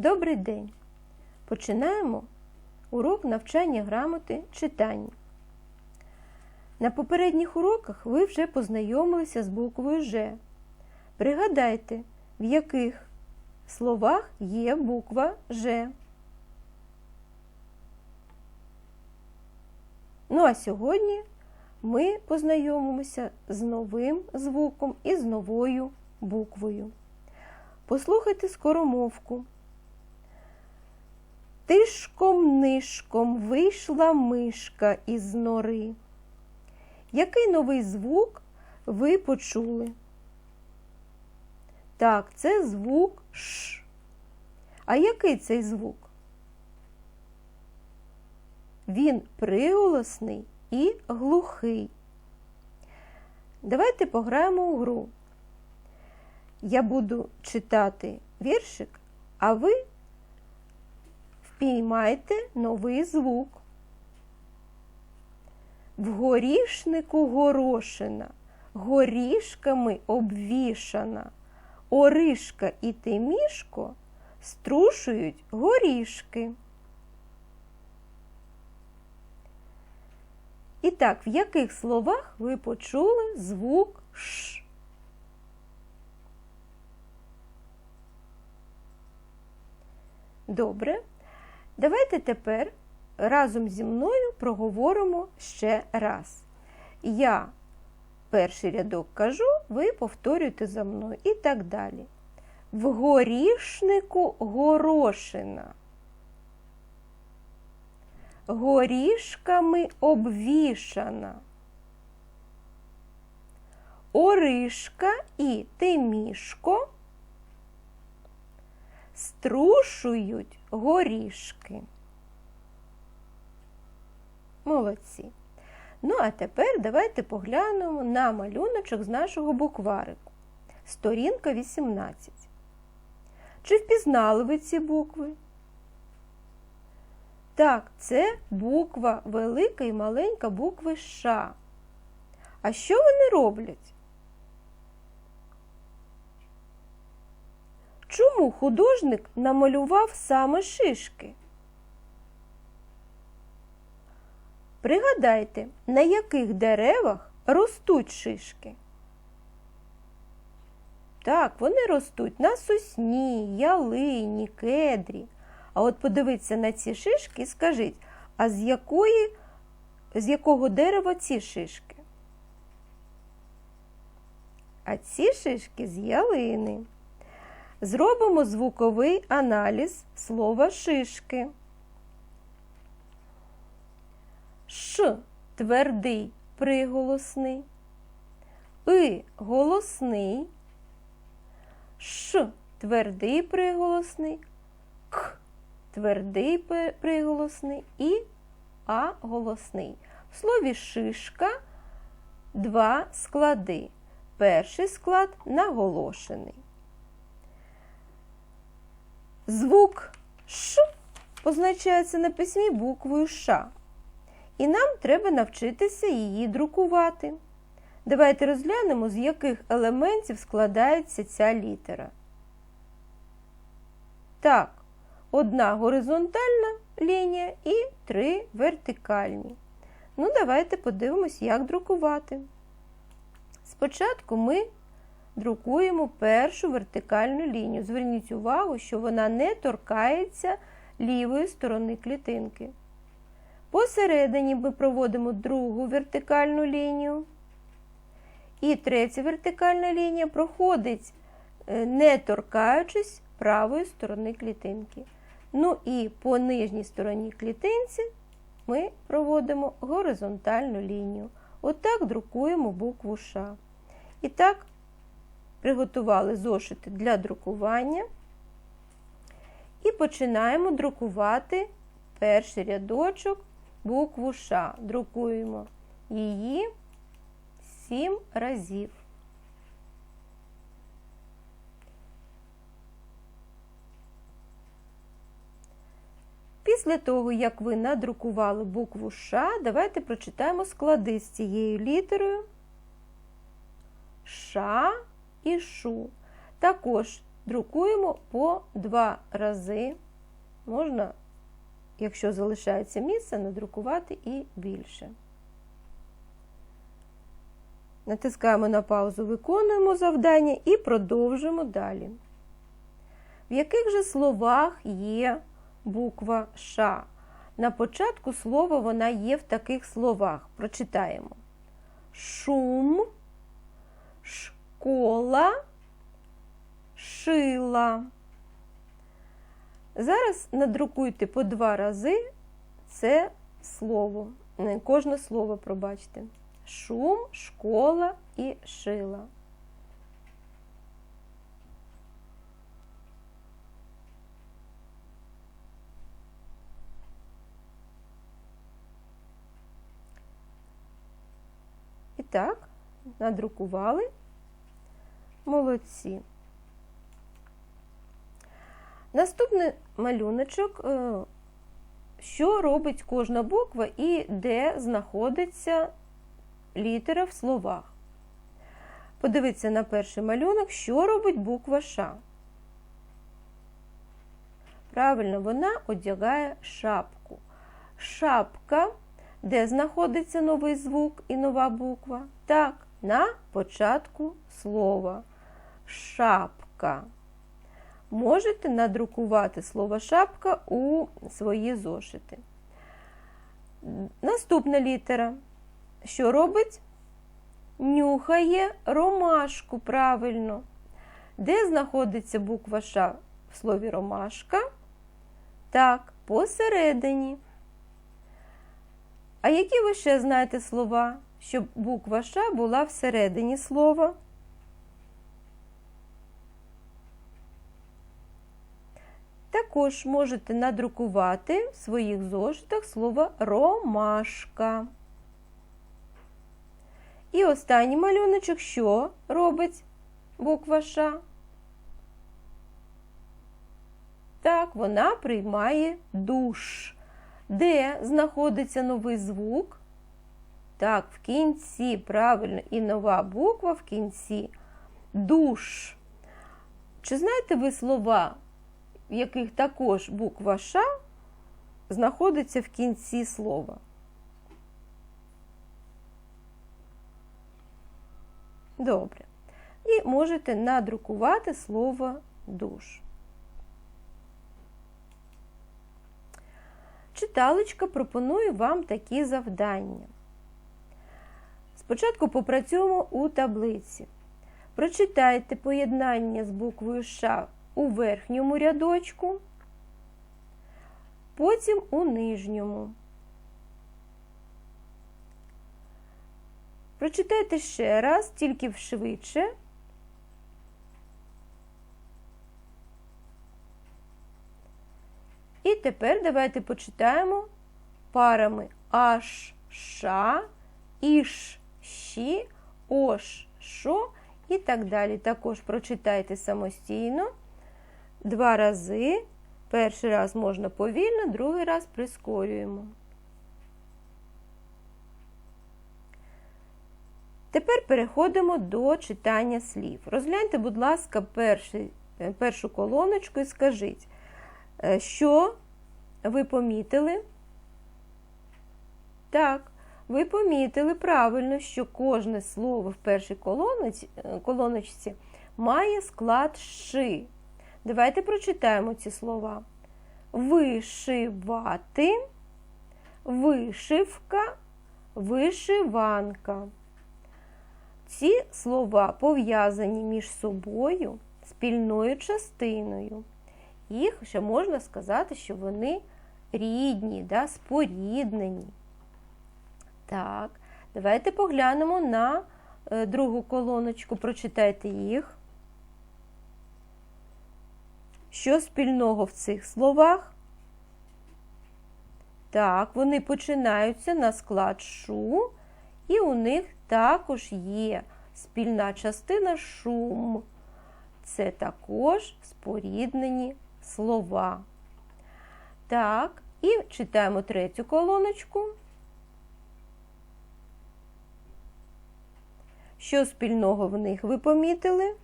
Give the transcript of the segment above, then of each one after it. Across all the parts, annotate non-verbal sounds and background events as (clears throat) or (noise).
Добрий день! Починаємо урок навчання грамоти читання. На попередніх уроках ви вже познайомилися з буквою Ж. Пригадайте, в яких словах є буква Ж. Ну а сьогодні ми познайомимося з новим звуком і з новою буквою. Послухайте скоромовку. Тишком нишком вийшла мишка із нори. Який новий звук ви почули? Так, це звук Ш. А який цей звук? Він приголосний і глухий. Давайте пограємо у гру. Я буду читати віршик, а ви впіймайте новий звук. В горішнику горошина, горішками обвішана, оришка і тимішко струшують горішки. І так, в яких словах ви почули звук Ш? Добре. Давайте тепер разом зі мною проговоримо ще раз. Я перший рядок кажу, ви повторюєте за мною і так далі. В горішнику горошина. Горішками обвішана. Оришка і тимішко струшують горішки. Молодці. Ну, а тепер давайте поглянемо на малюночок з нашого букварику. Сторінка 18. Чи впізнали ви ці букви? Так, це буква велика і маленька букви Ш. А що вони роблять? Чому художник намалював саме шишки? Пригадайте, на яких деревах ростуть шишки? Так, вони ростуть на сосні, ялині, кедрі. А от подивіться на ці шишки і скажіть, а з якої, з якого дерева ці шишки? А ці шишки з ялини. Зробимо звуковий аналіз слова шишки. Ш твердий приголосний, И голосний, Ш твердий приголосний, К твердий приголосний і А голосний. В слові шишка два склади. Перший склад наголошений. Звук Ш позначається на письмі буквою Ш. І нам треба навчитися її друкувати. Давайте розглянемо, з яких елементів складається ця літера. Так, одна горизонтальна лінія і три вертикальні. Ну, давайте подивимось, як друкувати. Спочатку ми друкуємо першу вертикальну лінію. Зверніть увагу, що вона не торкається лівої сторони клітинки. Посередині ми проводимо другу вертикальну лінію. І третя вертикальна лінія проходить, е, не торкаючись правої сторони клітинки. Ну і по нижній стороні клітинці ми проводимо горизонтальну лінію. Отак друкуємо букву Ш. І так, приготували зошити для друкування. І починаємо друкувати перший рядочок букву Ш. Друкуємо її 7 разів. Після того, як ви надрукували букву Ш, давайте прочитаємо склади з цією літерою Ш і Шу. Також друкуємо по два рази. Можна, якщо залишається місце, надрукувати і більше. Натискаємо на паузу, виконуємо завдання і продовжуємо далі. В яких же словах є буква Ш? На початку слова вона є в таких словах. Прочитаємо: шум, школа, шила. Зараз надрукуйте по два рази це слово. Не кожне слово, пробачте. Шум, школа і шила. І так, надрукували. Молодці. Наступний малюночок, е, що робить кожна буква і де знаходиться літера в словах. Подивіться на перший малюнок, що робить буква Ш. Правильно, вона одягає шапку. Шапка, де знаходиться новий звук і нова буква? Так, на початку слова. Шапка. Можете надрукувати слово шапка у свої зошити. Наступна літера. Що робить? Нюхає ромашку правильно. Де знаходиться буква Ш в слові ромашка? Так, посередині. А які ви ще знаєте слова, щоб буква Ш була всередині слова? Також можете надрукувати в своїх зошитах слово ромашка. І останній малюночок, що робить буква Ш? Так, вона приймає душ. Де знаходиться новий звук? Так, в кінці, правильно, і нова буква в кінці. Душ. Чи знаєте ви слова, в яких також буква Ш знаходиться в кінці слова? Добре. І можете надрукувати слово душ. Читалочка пропонує вам такі завдання. Спочатку попрацюємо у таблиці. Прочитайте поєднання з буквою Ш у верхньому рядочку, потім у нижньому. Прочитайте ще раз, тільки швидше. І тепер давайте почитаємо парами аш, ша, іш, щі, ош, шо і так далі. Також прочитайте самостійно два рази. Перший раз можна повільно, другий раз прискорюємо. Тепер переходимо до читання слів. Розгляньте, будь ласка, перший, першу колоночку і скажіть, що ви помітили? Так, ви помітили правильно, що кожне слово в першій колоночці, колоночці має склад ши. Давайте прочитаємо ці слова. Вишивати, вишивка, вишиванка. Ці слова пов'язані між собою спільною частиною. Їх ще можна сказати, що вони рідні, да, споріднені. Так, давайте поглянемо на е, другу колоночку, прочитайте їх. Що спільного в цих словах? Так, вони починаються на склад шу, і у них також є спільна частина шум. Це також споріднені слова. Так, і читаємо третю колоночку. Що спільного в них ви помітили?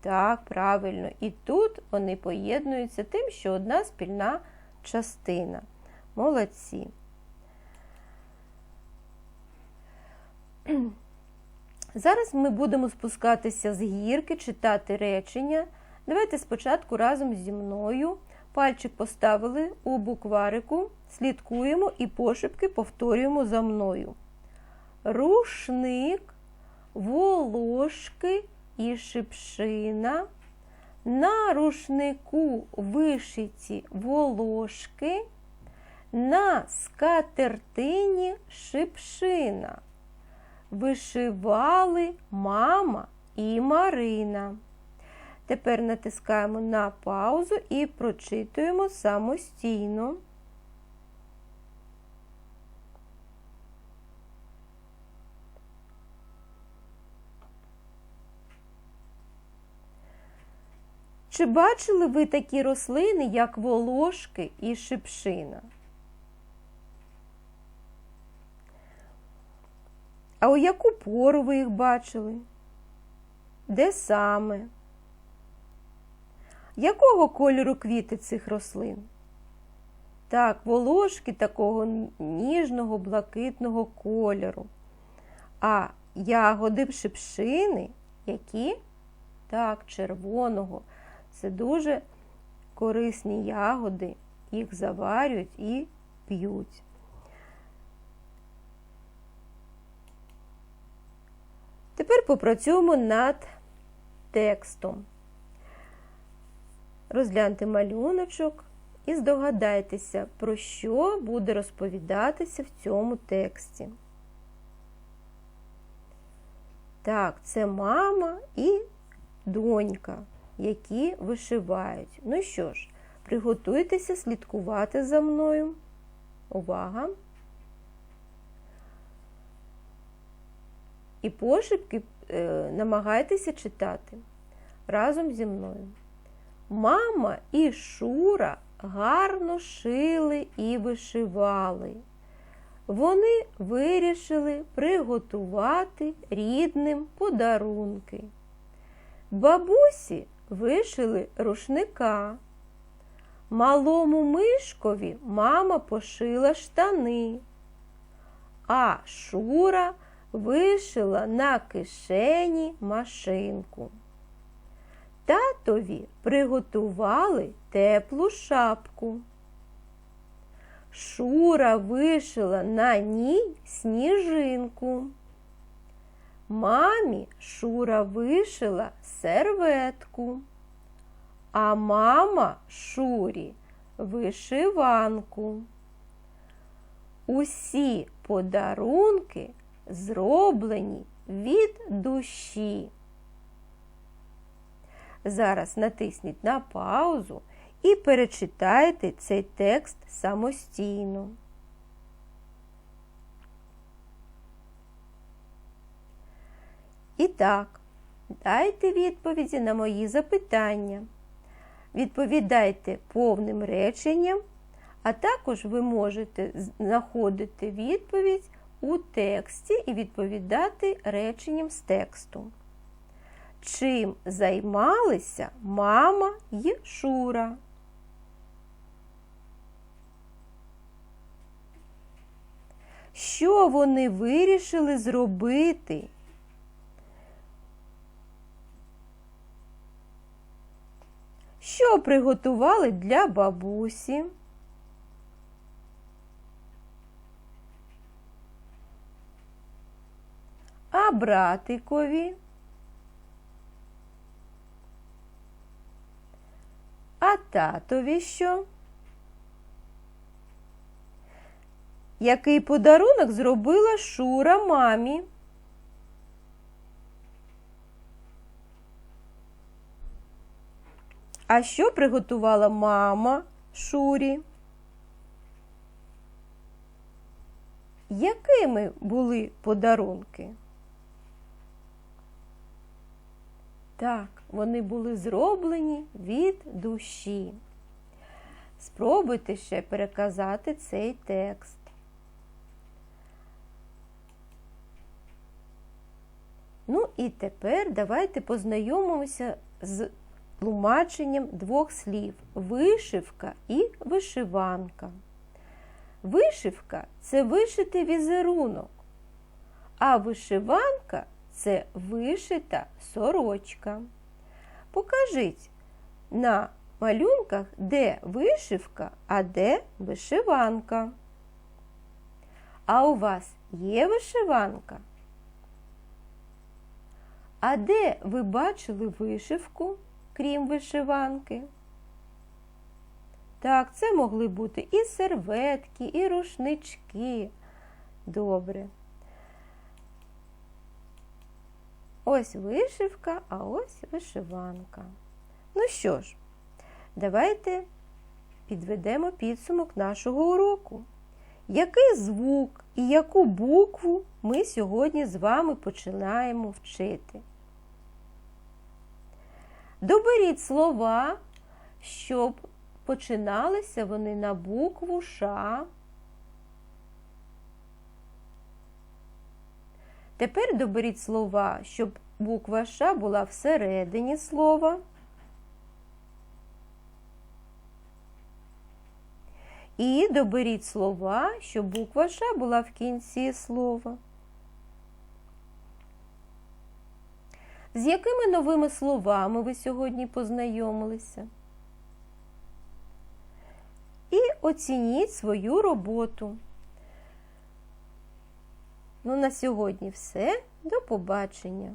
Так, правильно. І тут вони поєднуються тим, що одна спільна частина. Молодці. (clears throat) Зараз ми будемо спускатися з гірки, читати речення. Давайте спочатку разом зі мною пальчик поставили у букварику, слідкуємо і пошепки повторюємо за мною. Рушник, волошки і шипшина. На рушнику вишиті волошки, на скатертині шипшина. Вишивали мама і Марина. Тепер натискаємо на паузу і прочитуємо самостійно. Чи бачили ви такі рослини, як волошки і шипшина? А у яку пору ви їх бачили? Де саме? Якого кольору квіти цих рослин? Так, волошки такого ніжного блакитного кольору. А ягоди шипшини, які? Так, червоного. Це дуже корисні ягоди, їх заварюють і п'ють. Тепер попрацюємо над текстом. Розгляньте малюночок і здогадайтеся, про що буде розповідатися в цьому тексті. Так, це мама і донька, які вишивають. Ну що ж, приготуйтеся слідкувати за мною. Увага! І пошепки е, намагайтеся читати разом зі мною. Мама і Шура гарно шили і вишивали. Вони вирішили приготувати рідним подарунки. Бабусі вишили рушника. Малому мишкові мама пошила штани, а Шура вишила на кишені машинку. Татові приготували теплу шапку. Шура вишила на ній сніжинку. Мамі Шура вишила серветку, а мама Шурі вишиванку. Усі подарунки зроблені від душі. Зараз натисніть на паузу і перечитайте цей текст самостійно. І так, дайте відповіді на мої запитання. Відповідайте повним реченням, а також ви можете знаходити відповідь у тексті і відповідати реченням з тексту. Чим займалися мама й Шура? Що вони вирішили зробити? Що приготували для бабусі? А братикові? А татові що? Який подарунок зробила Шура мамі? А що приготувала мама Шурі? Якими були подарунки? Так, вони були зроблені від душі. Спробуйте ще переказати цей текст. Ну і тепер давайте познайомимося з тлумаченням двох слів вишивка і вишиванка. Вишивка це вишитий візерунок, а вишиванка це вишита сорочка. Покажіть на малюнках, де вишивка, а де вишиванка. А у вас є вишиванка? А де ви бачили вишивку, крім вишиванки? Так, це могли бути і серветки, і рушнички. Добре. Ось вишивка, а ось вишиванка. Ну що ж, давайте підведемо підсумок нашого уроку. Який звук і яку букву ми сьогодні з вами починаємо вчити? Доберіть слова, щоб починалися вони на букву Ш. Тепер доберіть слова, щоб буква Ш була всередині слова. І доберіть слова, щоб буква Ш була в кінці слова. З якими новими словами ви сьогодні познайомилися? І оцініть свою роботу. Ну, на сьогодні все. До побачення!